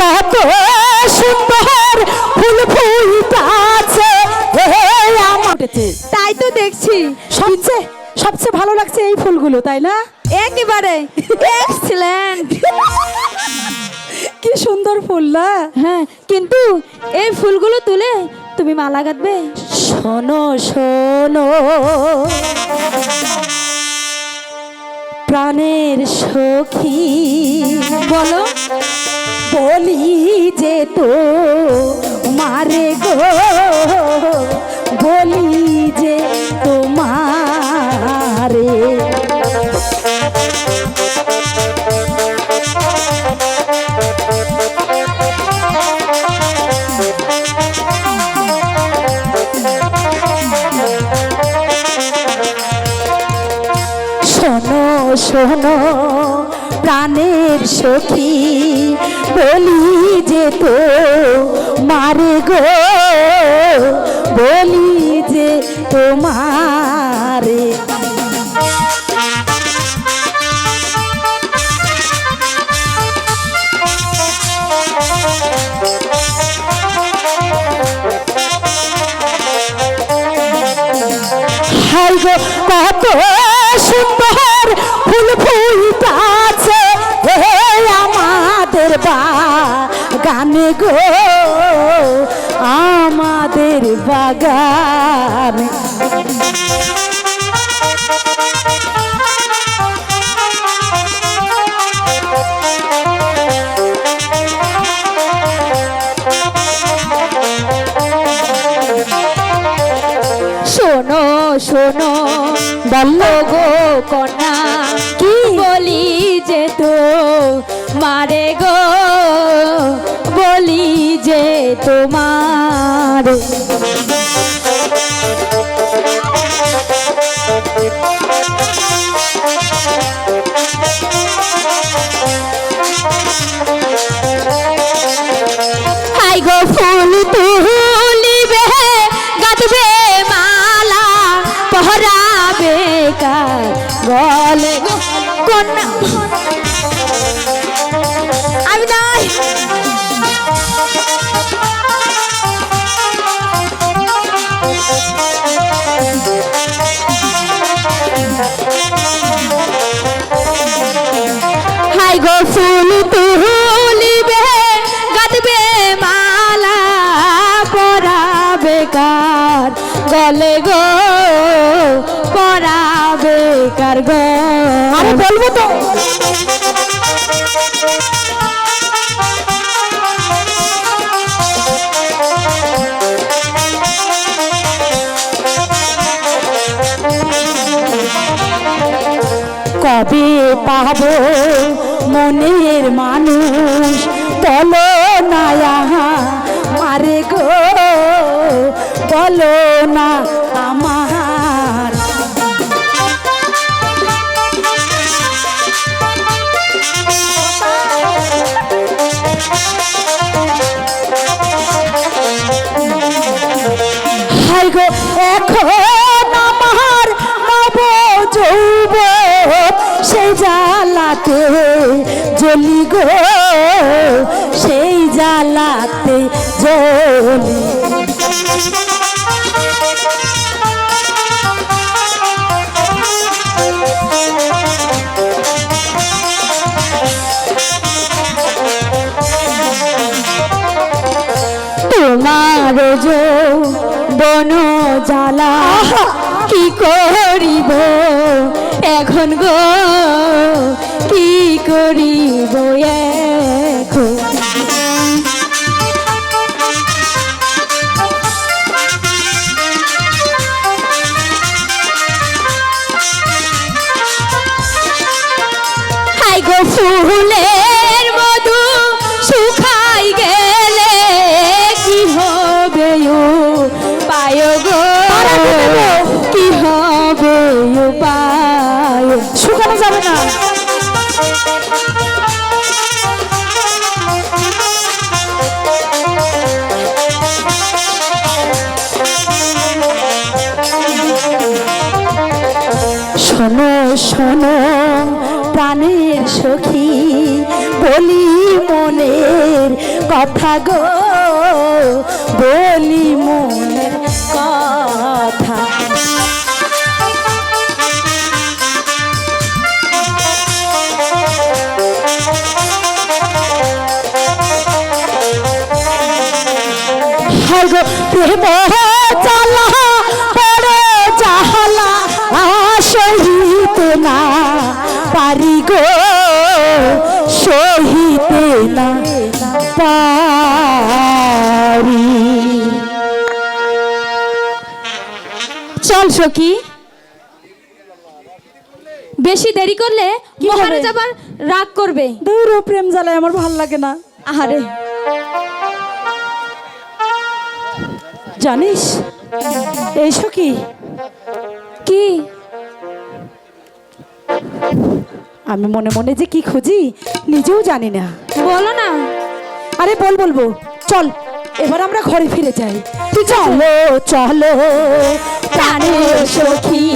কত সুন্দর ফুল ফুলটাছে হে তাই তো দেখছি। সবচেয়ে সবচেয়ে ভালো লাগছে এই ফুলগুলো তাই না? একেবারে। এক্সিলেন্ট কি সুন্দর ফুল না? হ্যাঁ কিন্তু এই ফুলগুলো তুলে তুমি মালা গাঁথবে। শোনো শোনো। প্রাণের সখী। বলো। বলি যে তো মারে গো বলি যে তোমারে শোনো শোনো প্রাণের সখী। বলি যে তো মারে গো বলি যে তোমারে কত সুন্দর গো আমাদের বাগান। শোনো শোনো বলো গো কন্যা কি বলি যে তো? মারে গো তোমার। হাই গো ফুল তুলিবে গাঁথবে মালা পহরাবে গলে কন্যা। গো ফুল তুলিবে গাঁথবে মালা পরাবে কার? গলে গো, পরাবে কার গো? আমি বলব তো। কবে পাবো মনের মানুষ, বলো না আহা, মারে গো, বলো না আমার। হাই গো, এখন আমার নব যৌব সেই জ্বালাতে জ্বলি গো সেই জ্বালাতে জ্বলি। তোমার বন জ্বালা কি করিব? এখন গো কি করিব এখন? যাবে না শোনো শোনো প্রাণের সখী বলি মনের কথা গো বলি মনের হায় প্রেম চালা বড় জাহালা সহিতে না পারি গো সহিতে না পারি। চল সখী। বেশি দেরি করলে? মহারাজ আবার রাগ করবে। দূর প্রেম জ্বালায় আমার ভালো লাগে না। আহারে। জানিস? এইসো কি? কি? আমি মনে মনে যে কি খুঁজি নিজেও জানি না। বলো না। আরে বল বলব। চল এবার আমরা ঘরে ফিরে যাই। চলো চলো প্রাণের সখী